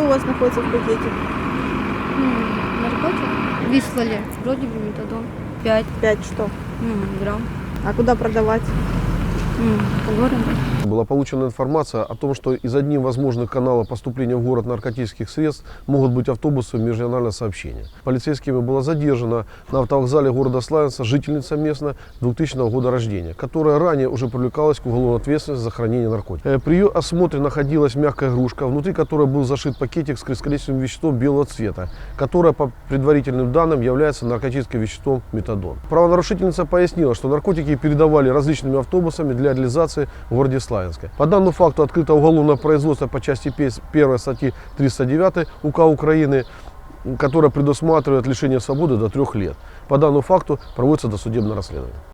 вас находится в пакете? М, Наркотик? Вислали. Вроде бы метадон. 5 Пять что? грамм. А куда продавать? Городу. Была получена информация о том, что из одним возможных каналов поступления в город наркотических средств могут быть автобусы межрегионального сообщения. Полицейскими была задержана на автовокзале города Славянска жительница местная 2000 года рождения, которая ранее уже привлекалась к уголовной ответственности за хранение наркотиков. Э, При ее осмотре находилась мягкая игрушка, внутри которой был зашит пакетик с крискалечным веществом белого цвета, которое по предварительным данным является наркотическим веществом метадон. Правонарушительница пояснила, что наркотики передавали различными автобусами для реализации в городе Славянске. По данному факту открыто уголовное производство по части 1 статьи 309 УК Украины, которая предусматривает лишение свободы до трех лет. По данному факту проводится досудебное расследование.